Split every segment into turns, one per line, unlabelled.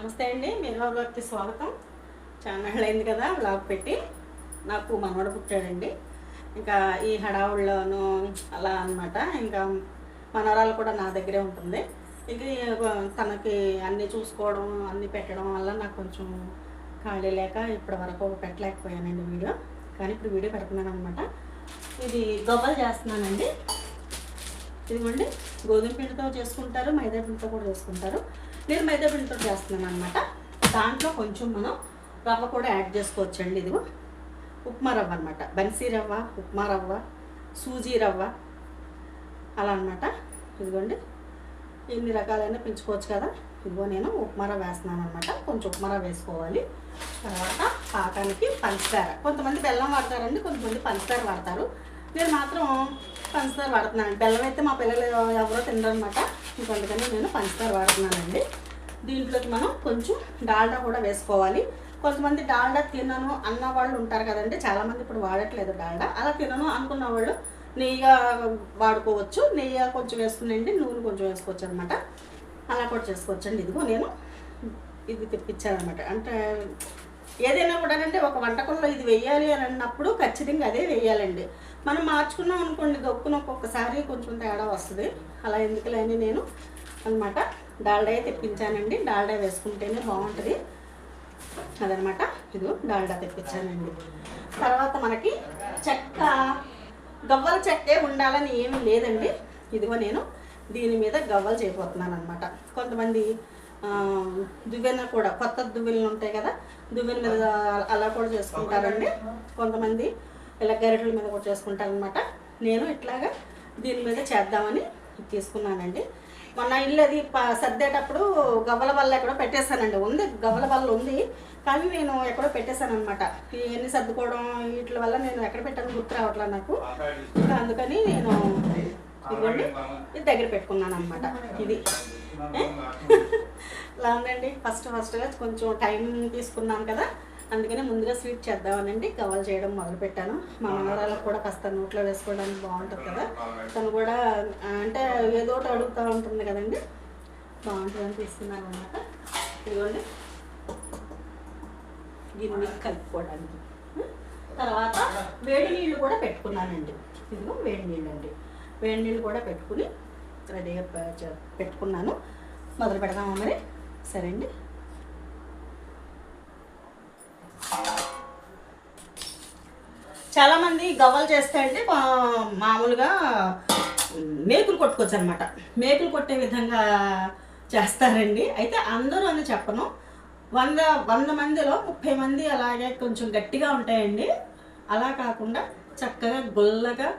నమస్తే అండి మీరా గారికి స్వాగతం. ఛానల్ అయింది కదా బ్లాగ్ పెట్టి. నాకు మనవడు పుట్టాడండి. ఇంకా ఈ హడావుల్లోనూ అలా అన్నమాట. ఇంకా మనవరాలు కూడా నా దగ్గరే ఉంటుంది. ఇంక తనకి అన్నీ చూసుకోవడం అన్నీ పెట్టడం వల్ల నాకు కొంచెం ఖాళీ లేక ఇప్పటి వరకు పెట్టలేకపోయానండి వీడియో. కానీ ఇప్పుడు వీడియో పెడుతున్నాను అనమాట ఇది గవ్వలు చేస్తున్నానండి. ఇదిగోండి గోధుమ పిండితో చేసుకుంటారు మైదా పిండితో కూడా చేసుకుంటారు. నేను మైదా పిండితో చేస్తున్నాను అనమాట దాంట్లో కొంచెం మనం రవ్వ కూడా యాడ్ చేసుకోవచ్చండి ఇదిగో. ఉప్మా రవ్వ అనమాట బన్సీ రవ్వ ఉప్మా రవ్వ సూజీ రవ్వ అలా అనమాట ఇదిగోండి. ఎన్ని రకాలైన పెంచుకోవచ్చు కదా. ఇదిగో నేను ఉప్మా వేస్తున్నాను అనమాట కొంచెం ఉప్మా వేసుకోవాలి. తర్వాత పాకానికి పంచదార. కొంతమంది బెల్లం వాడతారండి కొంతమంది పంచదార వాడతారు. నేను మాత్రం పంచదార వాడుతున్నాను బెల్లం అయితే మా పిల్లలు ఎవరో తినరనమాట అందుకని నేను పంచదార వాడుతున్నానండి. దీంట్లోకి మనం కొంచెం డాల్డా కూడా వేసుకోవాలి. కొంతమంది డాల్డా తినను అన్న వాళ్ళు ఉంటారు కదండి. చాలామంది ఇప్పుడు వాడట్లేదు డాల్డా. అలా తినను అనుకున్న వాళ్ళు నెయ్యిగా వాడుకోవచ్చు. నెయ్యి కొంచెం వేసుకునండి నూనె కొంచెం వేసుకోవచ్చు అనమాట అలా కూడా చేసుకోవచ్చండి. ఇదిగో నేను ఇది తెప్పించానమాట అంటే ఏదైనా కూడా అంటే ఒక వంటకంలో ఇది వెయ్యాలి అని అన్నప్పుడు ఖచ్చితంగా అదే వేయాలండి. మనం మార్చుకున్నాం అనుకోండి దొక్కున ఒక్కొక్కసారి కొంచెం తేడా వస్తుంది. అలా ఎందుకులేని నేను అనమాట డాల్డా తెప్పించానండి. డాల్డా వేసుకుంటేనే బాగుంటుంది. అదనమాట ఇదిగో డాల్డా తెప్పించానండి. తర్వాత మనకి చెక్క గవ్వల చెక్కే ఉండాలని ఏమీ లేదండి. ఇదిగో నేను దీని మీద గవ్వలు చేయబోతున్నాను అనమాట కొంతమంది దువ్వెన కూడా కొత్త దువ్వెనలు ఉంటాయి కదా దువ్వెన మీద అలా కూడా చేసుకుంటారండి. కొంతమంది ఇలా గరిటల మీద కూడా చేసుకుంటారనమాట నేను ఇట్లాగా దీని మీద చేద్దామని తీసుకున్నానండి. మొన్న ఇల్లు అది ప- సర్దేటప్పుడు గవ్వల బల్ల ఎక్కడో పెట్టేశానండి. ఉంది గవ్వల బల్ల ఉంది. కానీ నేను ఎక్కడో పెట్టేశాను అనమాట ఇవన్నీ సర్దుకోవడం వీటి వల్ల నేను ఎక్కడ పెట్టాను గుర్తు రావట్లేదు నాకు. అందుకని నేను ఇదిగోండి ఇది దగ్గర పెట్టుకున్నాను అనమాట ఇది. ఇలా ఉందండి ఫస్ట్ ఫస్ట్గా కొంచెం టైం తీసుకున్నాను కదా. అందుకని ముందుగా స్వీట్ చేద్దామనండి. కవర్ చేయడం మొదలు పెట్టాను మా మనవరాలకు కూడా కాస్త నోట్లో వేసుకోవడానికి బాగుంటుంది కదా. తను కూడా అంటే ఏదో ఒకటి అడుగుతూ ఉంటుంది కదండి. బాగుంటుందని తీసుకున్నాను అనమాట ఇదిగోండి. గిన్నె కలుపుకోవడానికి. తర్వాత వేడి నీళ్ళు కూడా పెట్టుకున్నానండి. ఇదిగో వేడి నీళ్ళు అండి వేడి నీళ్ళు కూడా పెట్టుకుని రెడీగా పెట్టుకున్నాను. మొదలు పెడదామా మరి? సరే అండి చాలామంది గవ్వలు చేస్తే అంటే మా- మామూలుగా మేకులు కొట్టుకోవచ్చు అనమాట మేకులు కొట్టే విధంగా చేస్తారండి. అయితే అందరూ అని చెప్పను. వంద వంద మందిలో ముప్పై మంది అలాగే కొంచెం గట్టిగా ఉంటాయండి. అలా కాకుండా చక్కగా గుల్లగా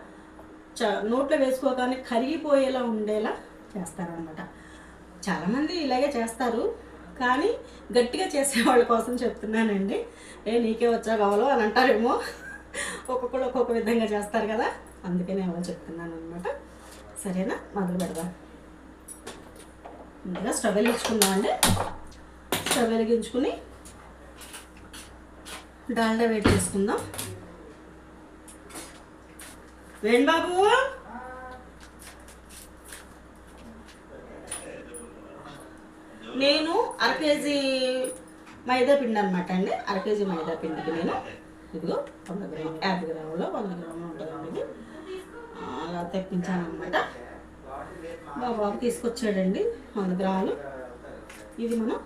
చ నోట్లో వేసుకోగానే కరిగిపోయేలా ఉండేలా చేస్తారనమాట చాలామంది ఇలాగే చేస్తారు. కానీ గట్టిగా చేసే వాళ్ళ కోసం చెప్తున్నానండి. ఏ నీకే వచ్చా కావాలో అని అంటారేమో. ఒక్కొక్కరు ఒక్కొక్క విధంగా చేస్తారు కదా? అందుకనే అలా చెప్తున్నాను అనమాట సరేనా? మొదలు పెడదాం. ముందుగా స్టవ్ వెలిగించుకుందామండి. స్టవ్ వెలిగించుకుని డాల్డా వేడి చేసుకుందాం. వేణు బాబు! నేను అర కేజీ మైదా పిండి అనమాట అండి. అర కేజీ మైదా పిండికి నేను. ఇదిగో వంద గ్రాములు యాభై గ్రాములు వంద గ్రాములు ఉంటుందండి అలా తెప్పించానమాట అనమాట మా బాబు తీసుకొచ్చాడండి వంద గ్రాములు. ఇది మనం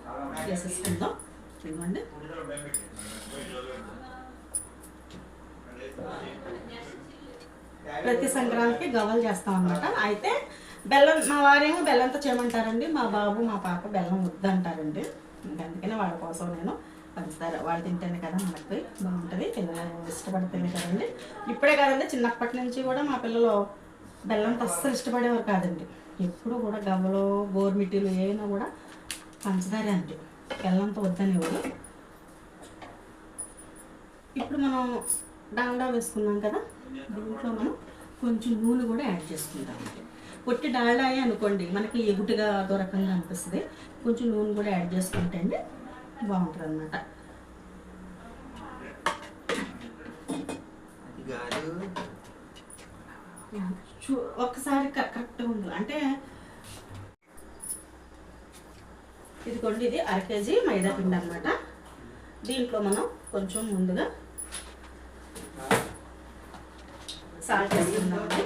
వేసేసుకుందాం. ఇదిగోండి. ప్రతి సంక్రాంతికి గవ్వలు చేస్తాం అనమాట అయితే బెల్లం మా వారేమో బెల్లంతో చేయమంటారండి మా బాబు మా పాప బెల్లం వద్దంటారండి. ఇంకా వాళ్ళ కోసం నేను పంచదార వాళ్ళు తింటేనే కదా మనకి బాగుంటుంది. పిల్లలు ఇష్టపడితేనే కదండి. ఇప్పుడే కాదండి చిన్నప్పటి నుంచి కూడా మా పిల్లలు బెల్లంతో అస్సలు ఇష్టపడేవారు కాదండి. ఎప్పుడు కూడా గవ్వలు గోర్మిటీలు ఏమైనా కూడా పంచదారే అండి. బెల్లంతో వద్దనేవారు. ఇప్పుడు మనం డాల్డా వేసుకున్నాం కదా దీంట్లో మనం కొంచెం నూనె కూడా యాడ్ చేసుకుందాం పొట్టి డాల్డా అనుకోండి మనకి ఎగుటుగా దొరకంగా అనిపిస్తుంది. కొంచెం నూనె కూడా యాడ్ చేసుకుంటే అండి బాగుంటుంది అనమాట
గారు
చూ ఒక్కసారి కరెక్ట్గా ఉంది అంటే ఇదిగోండి ఇది అర కేజీ మైదా పిండి అనమాట దీంట్లో మనం కొంచెం ముందుగా సాల్ట్ వేసుకుందామండి.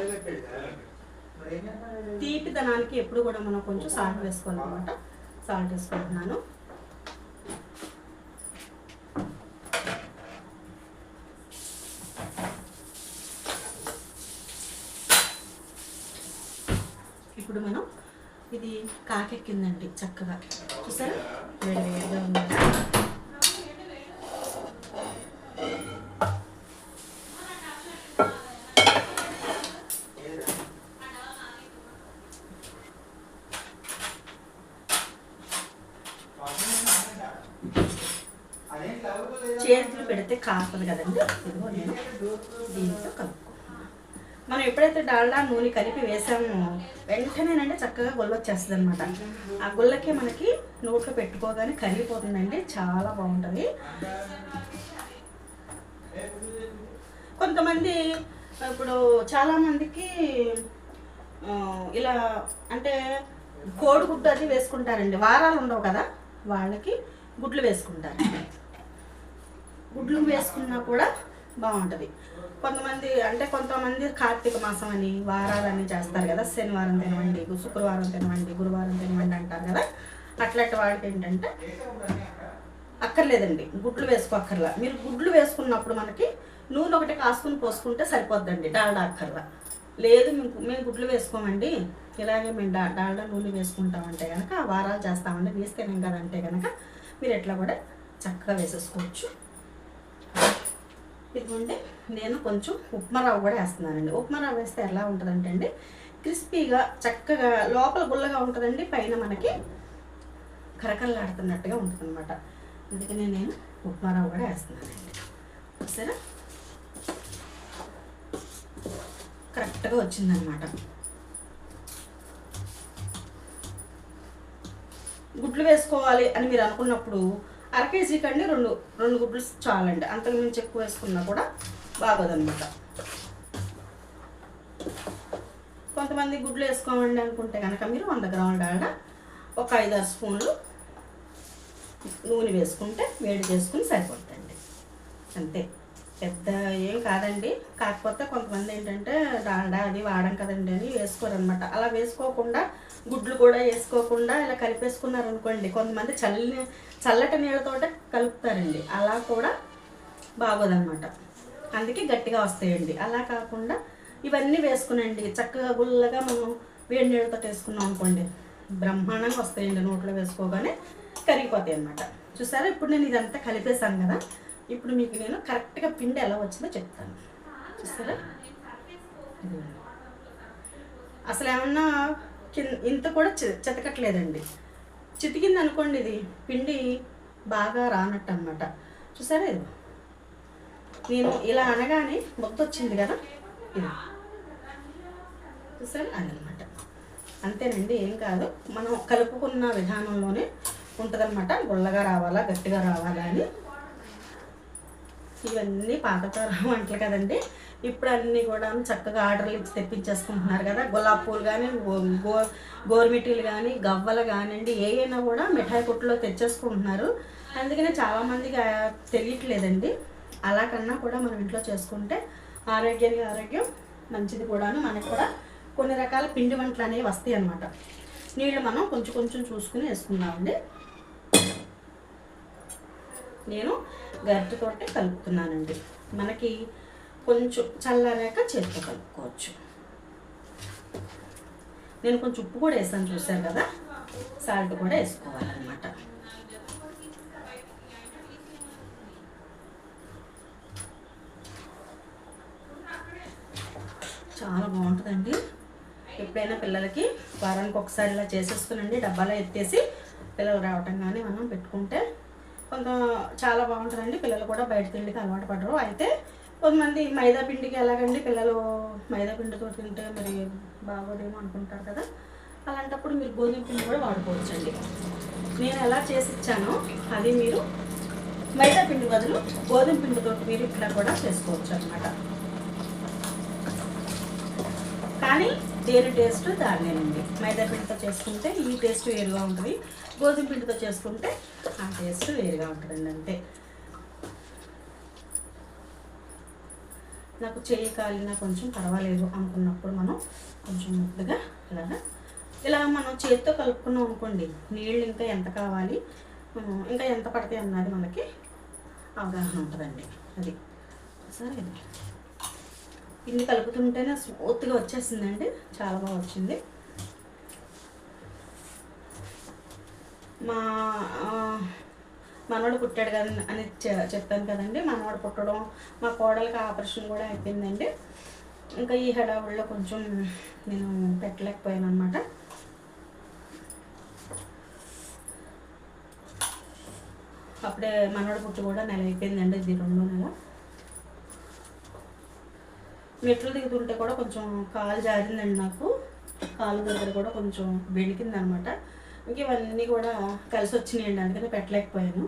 తీపిదనానికి ఎప్పుడు కూడా మనం కొంచెం సాల్ట్ వేసుకోవాలన్నమాట. సాల్ట్ వేసుకుంటున్నాను ఇప్పుడు మనం ఇది కాకెక్కిందండి చక్కగా చూసారా వేడి వేడిగా ఉంది చేతులు పెడితే కాపదు కదండి ఇదిగో నేను దీంతో కలుపుకుంటున్నాను మనం ఎప్పుడైతే డాల్డా నూనె కలిపి వేసామో వెంటనేనంటే చక్కగా గుల్ల వచ్చేస్తుంది అనమాట ఆ గుల్లకి మనకి నోట్లో పెట్టుకోగానే కరిగిపోతుందండి చాలా బాగుంటుంది. కొంతమంది ఇప్పుడు చాలామందికి ఇలా అంటే కోడిగుడ్డు అది వేసుకుంటారండి. వారాలు ఉండవు కదా వాళ్ళకి గుడ్లు వేసుకుంటారు. గుడ్లు వేసుకున్నా కూడా బాగుంటుంది. కొంతమంది అంటే కొంతమంది కార్తీక మాసం అని వారాలని చేస్తారు కదా. శనివారం తినవండి శుక్రవారం తినవండి గురువారం తినవండి అంటారు కదా. అట్లాంటి వాడికి ఏంటంటే అక్కర్లేదండి. గుడ్లు వేసుకోక్కర్లా మీరు గుడ్లు వేసుకున్నప్పుడు మనకి నూనె ఒకటి కాసుకుని పోసుకుంటే సరిపోద్దండి. డాల్డా అక్కర్లా. లేదు మేము మేము గుడ్లు వేసుకోమండి. ఇలాగే మేము డా డాల్డా నూనె వేసుకుంటామంటే కనుక వారాలు చేస్తామండి. వేస్తేనేం కదంటే కనుక మీరు ఎట్లా కూడా చక్కగా వేసేసుకోవచ్చు. ఇదిగోండి నేను కొంచెం ఉప్మా రవ్వ కూడా వేస్తున్నానండి. ఉప్మా రవ్వ వేస్తే ఎలా ఉంటుందంటే అండి క్రిస్పీగా చక్కగా లోపల గుల్లగా ఉంటుందండి పైన మనకి కరకరలాడుతున్నట్టుగా ఉంటుంది అనమాట అందుకనే నేను ఉప్మా రవ్వ కూడా వేస్తున్నానండి. సరే కరెక్ట్గా వచ్చిందనమాట గుడ్లు వేసుకోవాలి అని మీరు అనుకున్నప్పుడు అర కేజీ కండి రెండు రెండు గుడ్లు చాలండి. అంతకు మించి ఎక్కువ వేసుకున్నా కూడా బాగోదనమాట కొంతమంది గుడ్లు వేసుకోమండి అనుకుంటే కనుక మీరు వంద గ్రాముల డాల్డా ఒక ఐదారు స్పూన్లు నూనె వేసుకుంటే వేడి చేసుకుని సరిపోతుందండి. అంతే. పెద్ద ఏం కాదండి. కాకపోతే కొంతమంది ఏంటంటే డాల్డా అది వాడం కదండి అని వేసుకోరనమాట అలా వేసుకోకుండా గుడ్లు కూడా వేసుకోకుండా ఇలా కలిపేసుకున్నారు అనుకోండి కొంతమంది చల్లని చల్లటి నీళ్ళతోటే కలుపుతారండి. అలా కూడా బాగోదన్నమాట. అందుకే గట్టిగా వస్తాయండి. అలా కాకుండా ఇవన్నీ వేసుకునండి. చక్కగా గుల్లగా మనం వేడి నీళ్ళతో వేసుకున్నాం అనుకోండి బ్రహ్మాండంగా వస్తాయండి నోట్లో వేసుకోగానే కరిగిపోతాయి అన్నమాట చూసారా? ఇప్పుడు నేను ఇదంతా కలిపేశాను కదా. ఇప్పుడు మీకు నేను కరెక్ట్గా పిండి ఎలా వచ్చిందో చెప్తాను. చూసారా అసలు ఏమన్నా కింద ఇంత కూడా చెతకట్లేదండి. చితికింది అనుకోండి ఇది పిండి బాగా రానట్టు అనమాట చూసారా ఇది? నేను ఇలా అనగానే ముద్ద వచ్చింది కదా? ఇది. చూసారా? అదనమాట అంతేనండి ఏం కాదు. మనం కలుపుకున్న విధానంలోనే ఉంటుందన్నమాట. గుల్లగా రావాలా గట్టిగా రావాలా అని. ఇవన్నీ పాతతరం వంటలు కదండి. ఇప్పుడు అన్నీ కూడా చక్కగా ఆర్డర్లు ఇచ్చి తెప్పించేసుకుంటున్నారు కదా. గులాబ్ పూలు కానీ గో గోరుమిటీలు కానీ గవ్వలు కానివ్వండి ఏవైనా కూడా మిఠాయి కొట్టులో తెచ్చేసుకుంటున్నారు. అందుకనే చాలామందికి తెలియట్లేదండి. అలా కన్నా కూడా మనం ఇంట్లో చేసుకుంటే ఆరోగ్యానికి ఆరోగ్యం మంచిది కూడాను. మనకు కూడా కొన్ని రకాల పిండి వంటలు అనేవి వస్తాయి అన్నమాట. నీళ్ళు మనం కొంచెం కొంచెం చూసుకుని వేసుకుందామండి. నేను గరిటతోటే కలుపుతున్నానండి. మనకి కొంచెం చల్లారాక చేతితో కలుపుకోవచ్చు. నేను కొంచెం ఉప్పు కూడా వేసాను చూశాను కదా? సాల్ట్ కూడా వేసుకోవాలన్నమాట. చాలా బాగుంటుందండి. ఎప్పుడైనా పిల్లలకి వారానికి ఒకసారి ఇలా చేసేసుకునండి డబ్బాలో ఎత్తేసి పిల్లలు రావటం కానీ మనం పెట్టుకుంటే కొంత చాలా బాగుంటుందండి. పిల్లలు కూడా బయట తిండికి అలవాటు పడరు. అయితే కొంతమంది మైదా పిండికి ఎలాగండి పిల్లలు మైదా పిండితో తింటే మరి బాగోదేమో అనుకుంటారు కదా. అలాంటప్పుడు మీరు గోధుమ పిండి కూడా వాడుకోవచ్చండి. నేను ఎలా చేసి ఇచ్చానో అది మీరు మైదా పిండి బదులు గోధుమ పిండితో మీరు ఇట్లా కూడా చేసుకోవచ్చు అనమాట కానీ దేని టేస్ట్ దాన్నేనండి. మైదా పిండితో చేసుకుంటే ఈ టేస్ట్ వేరుగా ఉంటుంది. గోధుమ పిండితో చేసుకుంటే ఆ టేస్ట్ వేరుగా ఉంటుందండి అంతే. నాకు చేయి కాలినా కొంచెం పర్వాలేదు అనుకున్నప్పుడు మనం కొంచెం ముద్దగా ఇలాగా ఇలా మనం చేతితో కలుపుకున్నాం అనుకోండి నీళ్ళు ఇంకా ఎంత కావాలి ఇంకా ఎంత పడతాయి అన్నది మనకి అవగాహన ఉంటుందండి. అది. సరే ఇన్ని కలుపుతుంటేనే స్మూత్గా వచ్చేసిందండి చాలా బాగా వచ్చింది. మా మనవాడు పుట్టాడు కదా అని చె- చెప్పాను కదండి. మనవాడు పుట్టడం మా కోడలికి ఆపరేషన్ కూడా అయిపోయిందండి. ఇంకా ఈ హడావుల్లో కొంచెం నేను పెట్టలేకపోయాను అనమాట అప్పుడే మనవాడు పుట్టి కూడా నెల అయిపోయిందండి. ఇది రెండో నెల. మెట్లు దిగుతుంటే కూడా కొంచెం కాలు జారిందండి నాకు. కాలు దగ్గర కూడా కొంచెం వెలికింది అనమాట ఇంక ఇవన్నీ కూడా కలిసి వచ్చినాయండి అందుకని పెట్టలేకపోయాను.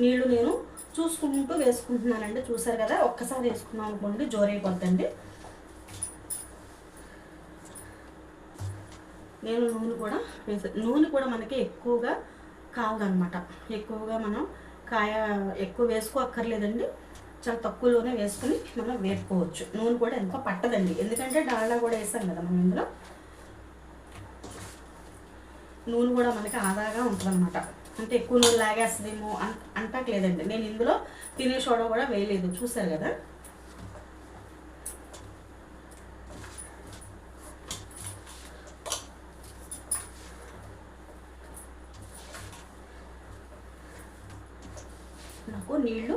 నీళ్ళు నేను చూసుకుంటూ వేసుకుంటున్నానండి. చూసారు కదా ఒక్కసారి వేసుకున్నాం అనుకోండి జోరైపోద్దండి నేను నూనె కూడా వేసా నూనె కూడా మనకి ఎక్కువగా కావాలన్నమాట ఎక్కువగా మనం కాయ ఎక్కువ వేసుకోక్కర్లేదండి. చాలా తక్కువలోనే వేసుకుని మనం వేపుకోవచ్చు. నూనె కూడా ఎంత పట్టదండి. ఎందుకంటే డాల్డా కూడా వేసాం కదా మనం ఇందులో. నూనె కూడా మనకి ఆదాగా ఉంటుందన్నమాట. అంటే ఎక్కువ నూనె లాగేస్తుందేమో అంట అంటట్లేదండి నేను ఇందులో తినే సోడా కూడా వేయలేదు. చూసారు కదా నాకు నీళ్ళు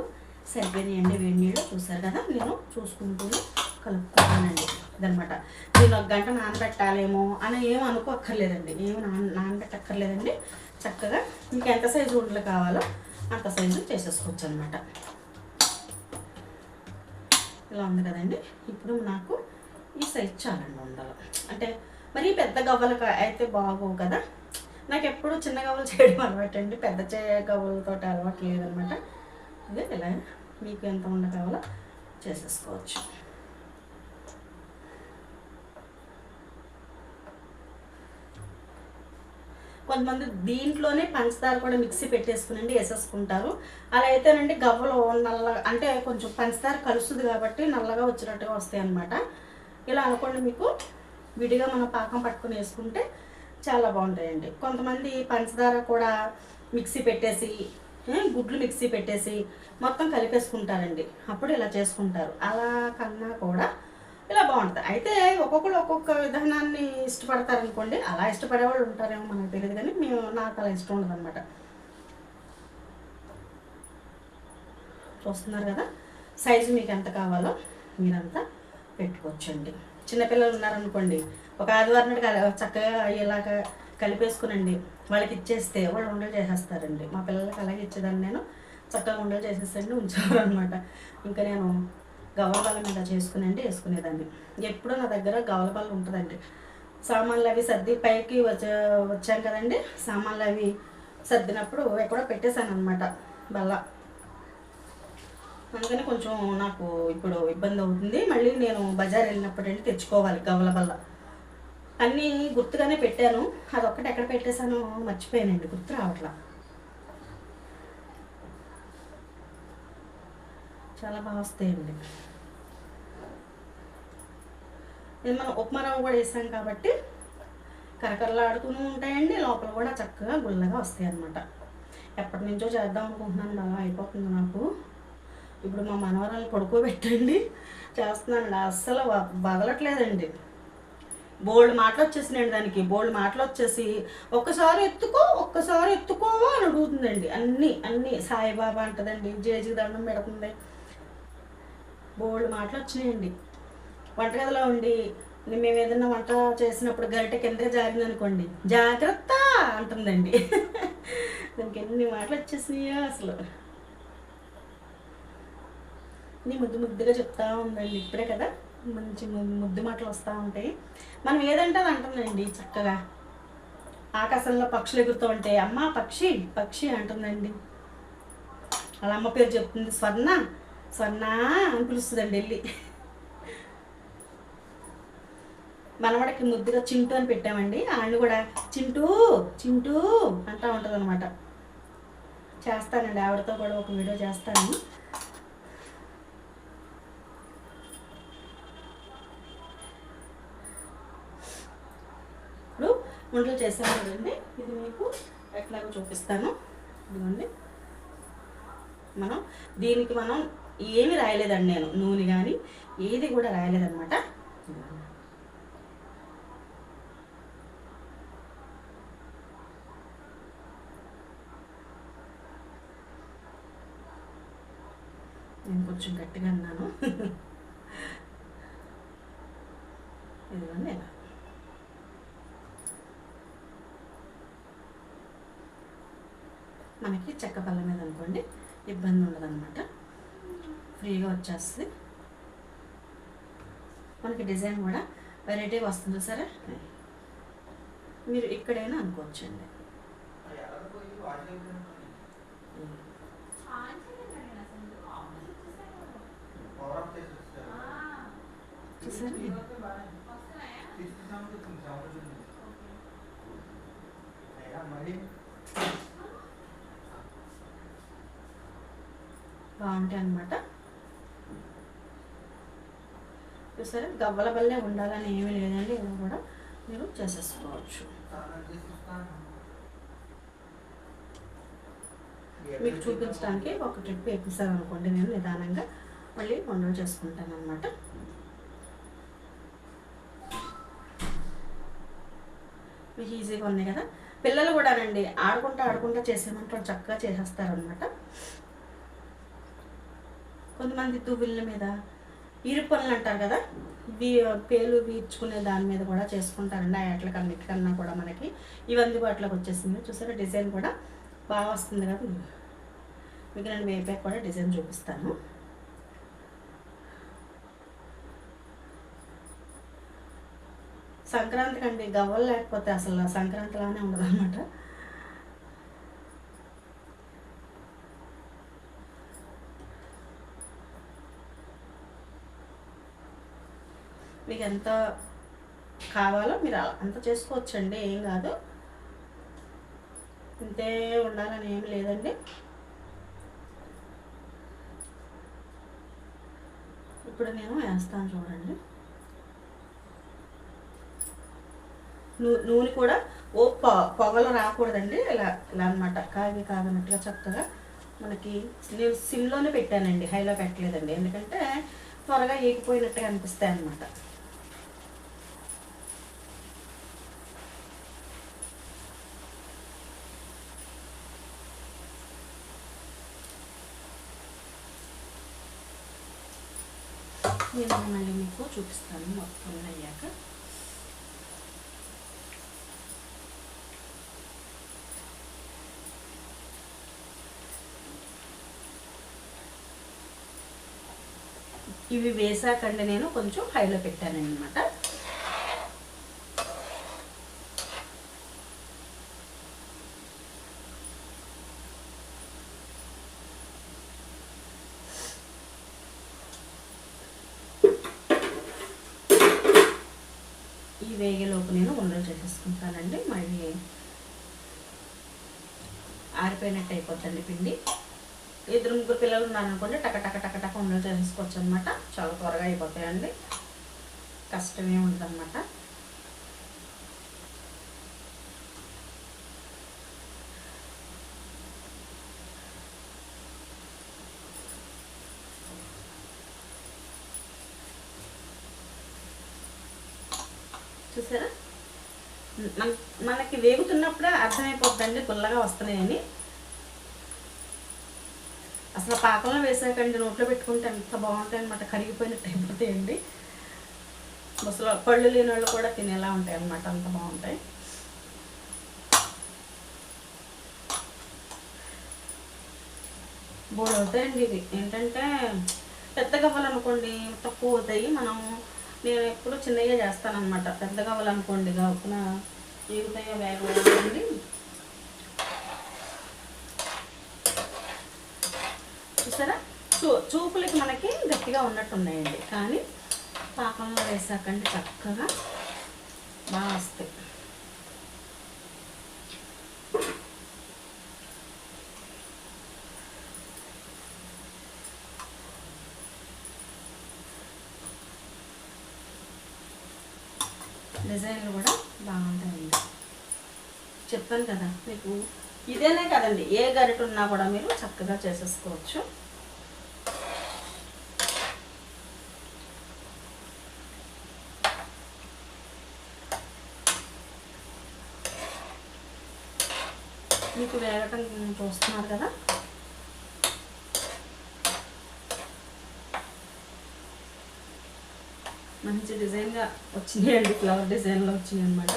సరిపోయినాయండి వేడి నీళ్ళు చూసారు కదా? నేను చూసుకుంటూ కలుపుకుంటానండి. అదనమాట నేను ఒక గంట నానబెట్టాలేమో అని ఏం అనుకోక్కర్లేదండి. ఏమి నాన నానబెట్టక్కర్లేదండి. చక్కగా మీకు ఎంత సైజు ఉండలు కావాలో అంత సైజు చేసేసుకోవచ్చు అనమాట ఇలా ఉంది కదండి. ఇప్పుడు నాకు ఈ సైజ్ చాలండి ఉండలు. అంటే మరీ పెద్ద గవ్వలు అయితే బాగోవు కదా? నాకు ఎప్పుడు చిన్న గవ్వలు చేయడం అలవాటు అండి పెద్ద చే గవ్వలతో అలవాటు లేదనమాట అదే ఇలా మీకు ఎంత ఉండ కావాలో చేసేసుకోవచ్చు. కొంతమంది దీంట్లోనే పంచదార కూడా మిక్సీ పెట్టేసుకునండి వేసేసుకుంటారు. అలా అయితేనండి గవ్వలు నల్ల అంటే కొంచెం పంచదార కలుస్తుంది కాబట్టి నల్లగా వచ్చినట్టుగా వస్తాయి అన్నమాట ఇలా అనుకోండి మీకు విడిగా మనం పాకం పట్టుకుని వేసుకుంటే చాలా బాగుంటాయండి. కొంతమంది పంచదార కూడా మిక్సీ పెట్టేసి గుడ్లు మిక్సీ పెట్టేసి మొత్తం కలిపేసుకుంటారండి. అప్పుడు ఇలా చేసుకుంటారు. అలా కన్నా కూడా ఇలా బాగుంటుంది. అయితే ఒక్కొక్కరు ఒక్కొక్క విధానాన్ని ఇష్టపడతారు అనుకోండి అలా ఇష్టపడే వాళ్ళు ఉంటారేమో మనకు తెలియదు కానీ మేము నాకు అలా ఇష్టం ఉండదు అనమాట చూస్తున్నారు కదా? సైజు మీకు ఎంత కావాలో మీరంతా పెట్టుకోవచ్చండి. చిన్నపిల్లలు ఉన్నారనుకోండి ఒక ఆదివారం నాడు చక్కగా అయ్యేలాగా కలిపేసుకునండి. వాళ్ళకి ఇచ్చేస్తే వాళ్ళు ఉండలు చేసేస్తారండి. మా పిల్లలకి అలాగే ఇచ్చేదాన్ని నేను. చక్కగా ఉండలు చేసేసండి ఉంచేవారు అనమాట. ఇంకా నేను గవల ఇలా మీద చేసుకునండి వేసుకునేదాన్ని. ఎప్పుడూ నా దగ్గర గవలబల్ల ఉంటుందండి. సామాన్లు అవి సర్ది పైకి వచ్చ వచ్చాం కదండి. సామాన్లు అవి సర్దినప్పుడు ఎక్కడో పెట్టేశాను అనమాట బల్ల. అందుకని కొంచెం నాకు ఇప్పుడు ఇబ్బంది అవుతుంది. మళ్ళీ నేను బజార్ వెళ్ళినప్పుడు వెళ్ళి తెచ్చుకోవాలి గవల బల్ల. అన్నీ గుర్తుగానే పెట్టాను. అదొక్కటి ఎక్కడ పెట్టేశానో మర్చిపోయానండి. గుర్తు రావట్లా. చాలా బాగా వస్తాయండి. ఇది మనం ఉప్మా రవ్వ కూడా వేసాం కాబట్టి కరకరలాడుతూనే ఉంటాయండి. లోపల కూడా చక్కగా గుల్లగా వస్తాయి అన్నమాట ఎప్పటి నుంచో చేద్దాం అనుకుంటున్నాను. అలా అయిపోతుంది నాకు. ఇప్పుడు మా మనవరాలు పడుకోబెట్టండి. చేస్తున్నాను అస్సలు వదలట్లేదండి బోల్డ్ మాటలు వచ్చేసినాయండి దానికి. బోల్డ్ మాటలు వచ్చేసి ఒక్కసారి ఎత్తుకో ఒక్కసారి ఎత్తుకోవో అని అడుగుతుందండి. అన్నీ అన్నీ. సాయిబాబా అంటదండి జేజీ దండం పెడుతుంది. బోల్డ్ మాటలు వచ్చినాయండి. వంటగదిలో ఉండి మేము ఏదైనా వంట చేసినప్పుడు గరిటె కింద జారింది అనుకోండి. జాగ్రత్త అంటుందండి. దానికి ఎన్ని మాటలు వచ్చేసినాయో అసలు. నీ ముద్దు ముద్దుగా చెప్తా ఉందండి. ఇప్పుడే కదా? మంచి ముద్దు మాటలు వస్తూ ఉంటాయి. మనం ఏదంటే అది అంటుందండి చక్కగా. ఆకాశంలో పక్షులు ఎగురుతూ ఉంటాయి అమ్మ పక్షి పక్షి అంటుందండి. వాళ్ళ అమ్మ పేరు చెప్తుంది స్వర్ణ స్వర్ణ అని పిలుస్తుందండి వెళ్ళి. మనవాడికి ముద్దుగా చింటూ అని పెట్టామండి. ఆయన కూడా చింటూ చింటూ అంటూ ఉంటుంది అనమాట చేస్తానండి ఆవిడతో కూడా ఒక వీడియో చేస్తాను ఇప్పుడు వంటలు చేస్తాను కదండి. ఇది మీకు ఎట్లాగో చూపిస్తాను. ఇదిగోండి. మనం దీనికి మనం ఏమి రాయలేదండి నేను. నూనె కానీ ఏది కూడా రాయలేదన్నమాట. నేను కొంచెం గట్టిగా అన్నాను. ఇదిగోండి ఇలా. మనకి చెక్క పళ్ళ మీద అనుకోండి ఇబ్బంది ఉండదన్నమాట. ఫ్రీగా వచ్చేస్తుంది. మనకి డిజైన్ కూడా వెరైటీ వస్తుంది సరే మీరు ఇక్కడైనా అనుకోవచ్చండి. బాగుంటాయి అన్నమాట. చూసారా గవ్వల బల్లే ఉండాలని ఏమీ లేదండి ఇలా కూడా మీరు చేసేసుకోవచ్చు. మీకు చూపించడానికి ఒక ట్రిప్ ఎక్కిస్తాను అనుకోండి నేను నిదానంగా మళ్ళీ వంటలు చేసుకుంటాను అనమాట మీకు ఈజీగా ఉన్నాయి కదా. పిల్లలు కూడానండి ఆడుకుంటా ఆడుకుంటా చేసేమంటారు చక్కగా చేసేస్తారనమాట కొంతమంది దువ్వుల మీద ఇరుపనులు అంటారు కదా పేలు వీర్చుకునే దాని మీద కూడా చేసుకుంటారండి. ఆ ఎట్ల కన్నిటికన్నా కూడా మనకి ఇవి అందుబాటులోకి వచ్చేసింది. చూసారా డిజైన్ కూడా బాగా వస్తుంది కదా. మీకు నేను వేపాక కూడా డిజైన్ చూపిస్తాను. సంక్రాంతికి అండి గవ్వలు లేకపోతే అసలు సంక్రాంతిలానే ఉండదు అనమాట మీకు ఎంత కావాలో మీరు అలా అంత చేసుకోవచ్చండి ఏం కాదు. ఇంతే ఉండాలని ఏం లేదండి. ఇప్పుడు నేను వేస్తాను చూడండి. నూ- నూనె కూడా ఓ పొ పొగలు రాకూడదండి ఇలా ఇలా అనమాట కాగి కాగనట్టుగా చక్కగా మనకి నేను సిమ్లోనే పెట్టానండి హైలో పెట్టలేదండి. ఎందుకంటే త్వరగా ఏగిపోయినట్టుగా అనిపిస్తాయి అన్నమాట నేను మళ్ళీ మీకు చూపిస్తాను మొత్తం అయ్యాక ఇవి వేసాకండి నేను కొంచెం హైలో పెట్టాను అనమాట ఈ వేగలోపు నేను ఉండలు చేసేసుకుంటానండి మళ్ళీ ఆరిపోయినట్టు పిండి. ఇద్దరు ముగ్గురు పిల్లలు ఉన్నారనుకోండి టక టక టక టక ఉండలు తెలుసుకోవచ్చు అనమాట చాలా త్వరగా అయిపోతాయండి. కష్టమే ఉంటుందన్నమాట చూసారా? మన మనకి వేగుతున్నప్పుడే అర్థమైపోద్దండి గుల్లగా వస్తున్నాయని. అసలు పాకంలో వేసాకండి నోట్లో పెట్టుకుంటే ఎంత బాగుంటాయి అనమాట కరిగిపోయినట్టు అయిపోతాయండి అసలు పళ్ళు లేని వాళ్ళు కూడా తినేలా ఉంటాయి అనమాట అంత బాగుంటాయి. బోర్డు అవుతాయండి ఇది ఏంటంటే పెద్ద గవ్వలనుకోండి తక్కువ అవుతాయి. మనం నేను ఎప్పుడు చిన్నగా చేస్తానన్నమాట. పెద్దగా అవ్వాలనుకోండి కావున వేగుతాయో వేగండి చూసారా చూ చూపులకి మనకి గట్టిగా ఉన్నట్టు ఉన్నాయండి కానీ పాకంలో వేసాకంటే చక్కగా బాగా వస్తాయి. డిజైన్లు కూడా బాగుంటాయండి. చెప్పాను కదా మీకు. ఇదేనే కదండి. ఏ గరిట ఉన్నా కూడా మీరు చక్కగా చేసేసుకోవచ్చు. మీకు వేగటం చూస్తున్నారు కదా. మంచి డిజైన్గా వచ్చినాయండి ఫ్లవర్ డిజైన్లో వచ్చినాయి అనమాట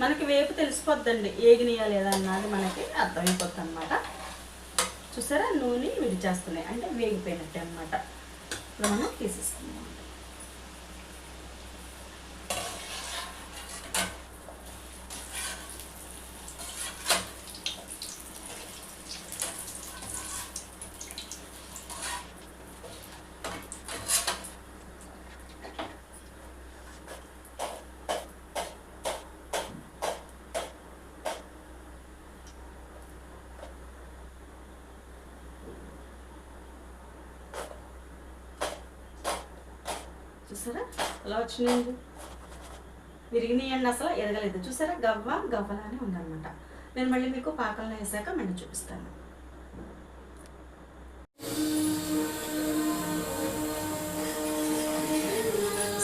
మనకి వేపు తెలిసిపోద్దండి ఏగినాయా లేదా అన్నది మనకి అర్థమైపోద్ది అనమాట చూసారా? నూనె విడిచేస్తున్నాయి అంటే వేగిపోయినట్టే అనమాట ఇప్పుడు మనం తీసేసుకుందాం. చూసారా? అలా వచ్చినాయండి విరిగినాయండి అసలు ఎరగలేదు చూసారా? గవ్వ గవ్వలానే ఉందన్నమాట. నేను మళ్ళీ మీకు పాకంలో వేసాక మళ్ళీ చూపిస్తాను.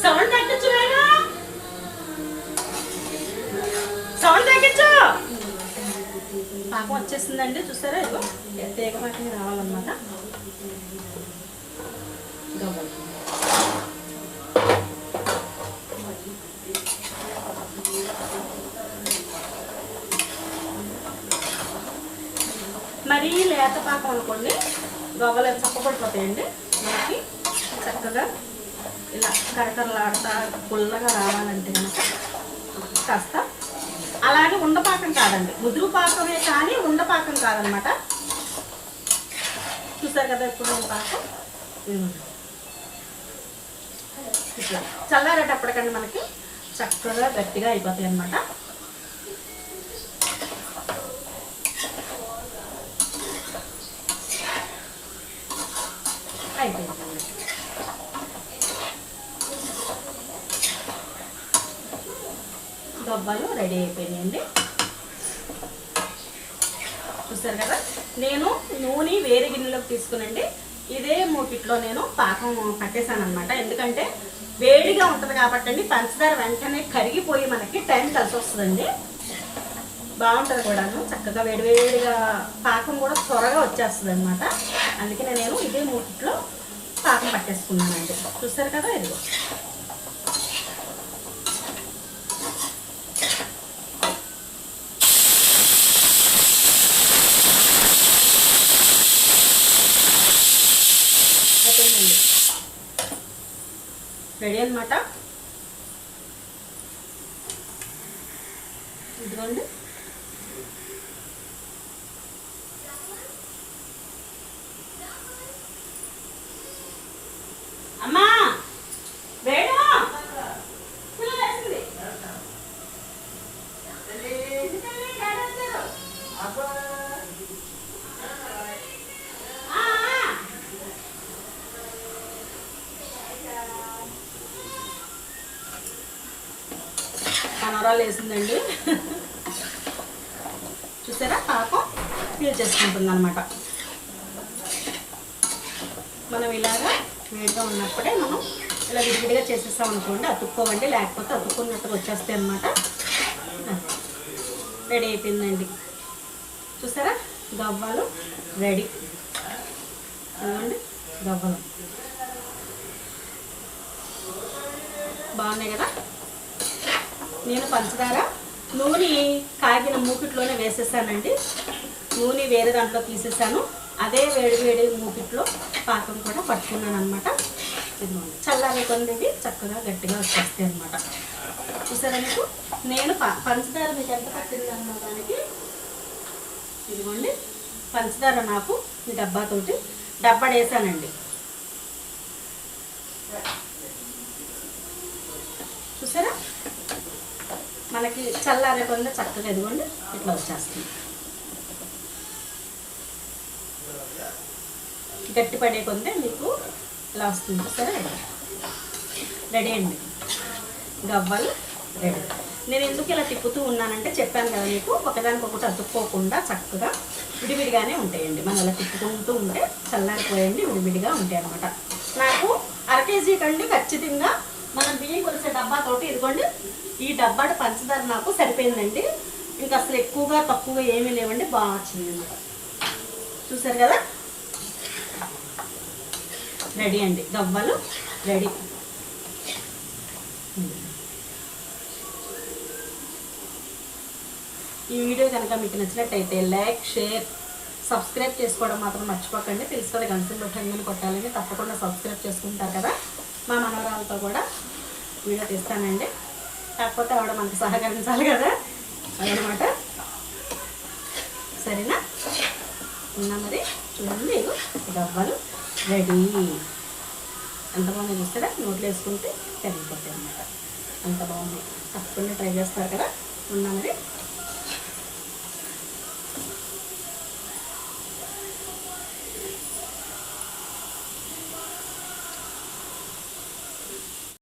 సౌండ్ తగ్గించు సౌండ్ తగ్గించు! పాకం వచ్చేసిందండి. చూసారా? ఇదిగో తీగ పాకం రావాలన్నమాట. మరీ లేత పాకం అనుకోండి. గవ్వలు చప్పబడిపోతాయండి మనకి చక్కగా ఇలా కరకరలాడతా పుల్లగా రావాలంటే కనుక కాస్త అలాగే ఉండపాకం కాదండి. ముదురు పాకమే కానీ ఉండపాకం కాదనమాట. చూసారు కదా ఇప్పుడు పాకం? ఇట్లా చల్లారేటప్పటికండి మనకి చక్కగా గట్టిగా అయిపోతాయి అన్నమాట అయిపోయిందండి డబ్బాలు రెడీ అయిపోయినాయండి. చూసారు కదా? నేను నూనె వేరే గిన్నెలోకి తీసుకునండి. ఇదే మూకిట్లో నేను పాకం పట్టేశాను అనమాట ఎందుకంటే వేడిగా ఉంటుంది కాబట్టి అండి పంచదార వెంటనే కరిగిపోయి మనకి టైం కలిసి వస్తుందండి. బాగుంటుంది కూడాను. చక్కగా వేడివేడిగా పాకం కూడా త్వరగా వచ్చేస్తుంది అనమాట అందుకనే నేను ఇదే మూకిట్లో పాకం పట్టేసుకున్నానండి. చూసారు కదా ఇదిగో అయిపోయిందండి రెడీ అనమాట ఇదిగోండి అమ్మా వేడు పుల్ల వేసింది ఎందుకని డాడీ వచ్చారు? ఆ, ఆ. మనవరాలు వేసిందండి. చూసారా? పాపం ఫీల్ చేసుకుంటుంది అనమాట మనం ఇలాగా వేడిగా ఉన్నప్పుడే మనం ఇలా విడివిడిగా చేసేస్తాం అనుకోండి అతుక్కోవండి. లేకపోతే అతుక్కున్నట్టుగా వచ్చేస్తాయి అనమాట రెడీ అయిపోయిందండి. చూసారా? గవ్వలు రెడీ. చూడండి గవ్వలు. బాగున్నాయి కదా? నేను పంచదార నూనె కాగిన మూకిట్లోనే వేసేసానండి. నూనె వేరే దాంట్లో తీసేసాను. అదే వేడి వేడి మూకిట్లో పాకం కూడా పట్టుకున్నాను అనమాట ఇదిగోండి చల్లారి చక్కగా గట్టిగా వచ్చేస్తాయి అనమాట చూసారా మీకు? నేను ప- పంచదార మీకు ఎంత పట్టింది అన్న దానికి? ఇదిగోండి పంచదార నాకు ఈ డబ్బాతోటి డబ్బా వేసానండి. చూసారా? మనకి చల్లారే కొంత చక్కగా ఇదిగోండి ఇట్లా వచ్చేస్తుంది. గట్టి పడే కొందే మీకు ఇలా వస్తుంది సరే రెడీ. అండి. గవ్వలు రెడీ. నేను ఎందుకు ఇలా తిప్పుతూ ఉన్నానంటే చెప్పాను కదా మీకు ఒకదానికొకటి అతుక్కోకుండా చక్కగా విడివిడిగానే ఉంటాయండి. మనం అలా తిప్పుకుంటూ ఉంటే చల్లారిపోయండి విడివిడిగా ఉంటాయి అనమాట నాకు అర కేజీ కండి ఖచ్చితంగా మనం బియ్యం కొలిసే డబ్బాతోటి ఇదిగోండి ఈ డబ్బాట పంచదార నాకు సరిపోయిందండి. ఇంకా అసలు ఎక్కువగా తక్కువగా ఏమీ లేవండి బాగా వచ్చింది అనమాట చూసారు కదా? రెడీ అండి డబ్బాలు రెడీ. ఈ వీడియో కనుక మీకు నచ్చినట్టయితే లైక్ షేర్ సబ్స్క్రైబ్ చేసుకోవడం మాత్రం మర్చిపోకండి. తెలుసు కదా గంటలు కొట్టాలని తప్పకుండా సబ్స్క్రైబ్ చేసుకుంటారు కదా? మా మనవరాలతో కూడా వీడియో తీస్తానండి. కాకపోతే ఆవిడ మనకు సహకరించాలి కదా? అదనమాట. సరేనా? ఉన్నా మరి చూడండి డబ్బాలు. రెడీ ఎంత బాగుంది చూస్తారా? నోట్లో వేసుకుంటే కరిగిపోతాయి అన్నమాట. అంత బాగుంది తప్పకుండా ట్రై చేస్తారు కదా? ఉన్నా మరి.